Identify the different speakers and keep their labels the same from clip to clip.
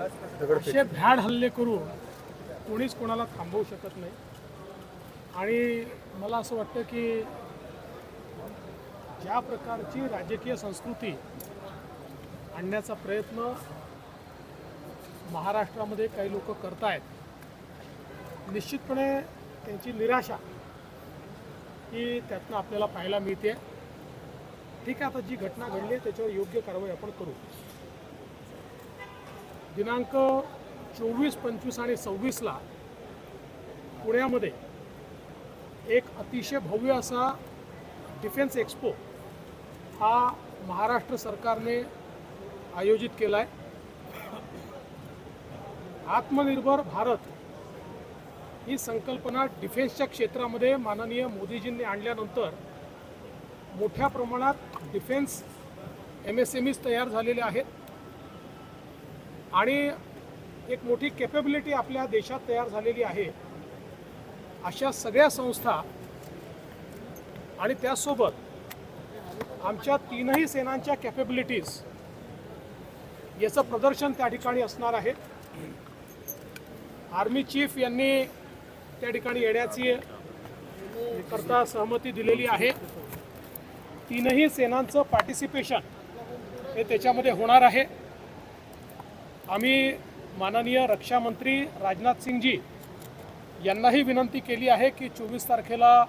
Speaker 1: असे भ्याड हल्ले करून कोणीच कोणाला थांबवू शकत नाही. आणि मला असं वाटतं की ज्या प्रकारची राजकीय संस्कृती आणण्याचा प्रयत्न महाराष्ट्रामध्ये काही लोक करतायत निश्चितपणे त्यांची निराशा ही त्यातनं आपल्याला पाहायला मिळते. ठीक आहे आता जी घटना घडली आहे त्याच्यावर योग्य कारवाई आपण करू. दिनांक चोवीस पंचवीस आणि सव्वीसला पुण्यामध्ये एक अतिशय भव्य असा डिफेन्स एक्सपो हा महाराष्ट्र सरकारने आयोजित केला आहे आत्मनिर्भर भारत ही संकल्पना डिफेन्सच्या क्षेत्रामध्ये माननीय मोदीजींनी आणल्यानंतर मोठ्या प्रमाणात defence M S M Es तयार झालेले आहेत. आणि एक मोठी कॅपेबिलिटी आपल्या देशात तयार झालेली आहे. अशा सगळ्या संस्था आणि त्यासोबत आमच्या तीनही सेनांच्या कॅपेबिलिटीज याचं प्रदर्शन त्या ठिकाणी असणार आहे. आर्मी चीफ यांनी त्या ठिकाणी येण्याची करता सहमती दिलेली आहे. तीनही सेनांचं पार्टिसिपेशन हे त्याच्यामध्ये होणार आहे. आम्ही माननीय रक्षामंत्री राजनाथ सिंगजी यांनाही विनंती केली आहे की चोवीस तारखेला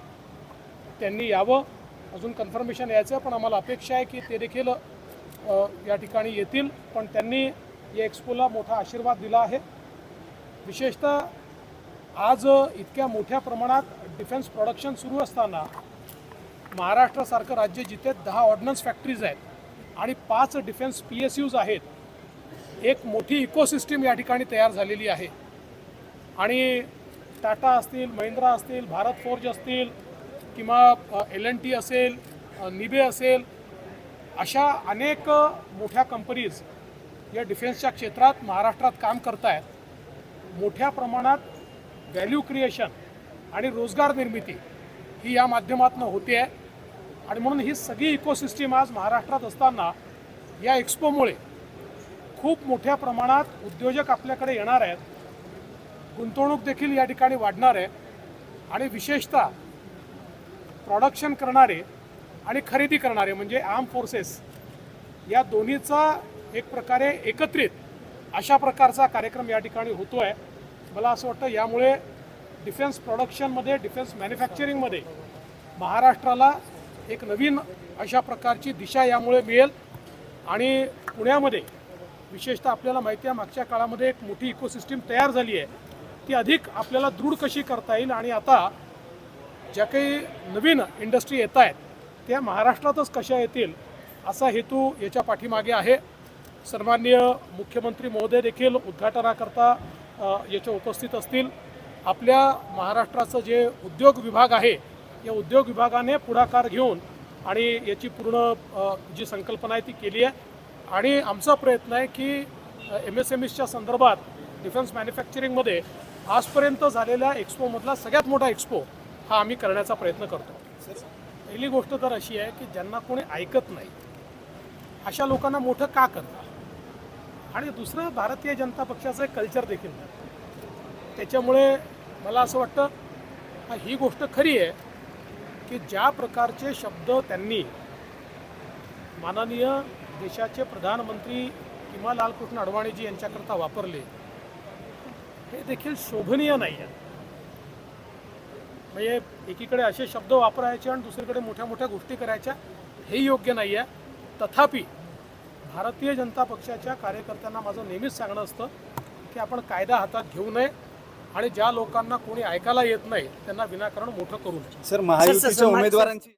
Speaker 1: त्यांनी यावं. अजून कन्फर्मेशन यायचं पण आम्हाला अपेक्षा आहे की ते देखील या ठिकाणी येतील. पण त्यांनी या एक्सपोला मोठा आशीर्वाद दिला आहे. विशेषतः आज इतक्या मोठ्या प्रमाणात डिफेन्स प्रोडक्शन सुरू असताना महाराष्ट्रासारखं राज्य जिथे दहा ऑर्डनन्स फॅक्टरीज आहेत आणि पाच डिफेन्स पी एस यूज आहेत एक मोठी इकोसिस्टीम या ठिकाणी तयार झालेली आहे. आणि टाटा असतील महिंद्रा असतील भारत फोर्ज असतील किंवा एल एन टी असेल निबे असेल अशा अनेक मोठ्या कंपनीज या डिफेन्सच्या क्षेत्रात महाराष्ट्रात काम करत आहेत मोठ्या प्रमाणात व्हॅल्यू क्रिएशन आणि रोजगार निर्मिती ही या माध्यमातून होते. आहे आणि म्हणून ही सगळी इकोसिस्टीम आज महाराष्ट्रात असताना या एक्सपोमुळे खूप मोठ्या प्रमाणात उद्योजक आपल्याकडे येणार आहेत. गुंतवणूक देखील या ठिकाणी वाढणार आहे. आणि विशेषतः प्रॉडक्शन करणारे आणि खरेदी करणारे म्हणजे आर्म फोर्सेस या दोन्हीचा एक प्रकारे एकत्रित अशा प्रकारचा कार्यक्रम या ठिकाणी होतो आहे मला असं वाटतं यामुळे डिफेन्स प्रोडक्शनमध्ये डिफेन्स मॅन्युफॅक्चरिंगमध्ये महाराष्ट्राला एक नवीन अशा प्रकारची दिशा यामुळे मिळेल. आणि पुण्यामध्ये विशेषतः आपल्याला माहिती आहे मागच्या काळामध्ये एक मोठी इकोसिस्टीम तयार झाली आहे. ती अधिक आपल्याला दृढ कशी करता येईल आणि आता ज्या काही नवीन इंडस्ट्री येत आहेत त्या महाराष्ट्रातच कशा येतील असा हेतू याच्या पाठीमागे आहे. सन्माननीय मुख्यमंत्री महोदय देखील उद्घाटनाकरता याच्या उपस्थित असतील. आपल्या महाराष्ट्राचं जे उद्योग विभाग आहे या उद्योग विभागाने पुढाकार घेऊन आणि याची पूर्ण जी संकल्पना आहे ती केली आहे. आणि आमचा प्रयत्न आहे की एम एस एम एसच्या संदर्भात डिफेन्स मॅन्युफॅक्चरिंगमध्ये आजपर्यंत झालेल्या एक्सपोमधला सगळ्यात मोठा एक्सपो हा आम्ही करण्याचा प्रयत्न करतो पहिली गोष्ट तर अशी आहे की ज्यांना कोणी ऐकत नाही अशा लोकांना मोठं का करतात आणि दुसरं भारतीय जनता पक्षाचं एक कल्चर देखील नाही. त्याच्यामुळे मला असं वाटतं ही गोष्ट खरी आहे की ज्या प्रकारचे शब्द त्यांनी माननीय देशाचे प्रधानमंत्री किंवा लालकृष्ण अडवाणीजी यांच्याकरता वापरले हे देखील शोभनीय नाही आहे म्हणजे एकीकडे असे शब्द वापरायचे आणि दुसरीकडे मोठ्या मोठ्या गोष्टी करायच्या हे योग्य नाही आहे तथापि भारतीय जनता पक्षाच्या कार्यकर्त्यांना माझं नेहमीच सांगणं असतं की आपण कायदा हातात घेऊ नये आणि ज्या लोकांना कोणी ऐकायला येत नाही त्यांना विनाकारण मोठं करू नये.
Speaker 2: सर महायुतीच्या उमेदवारांची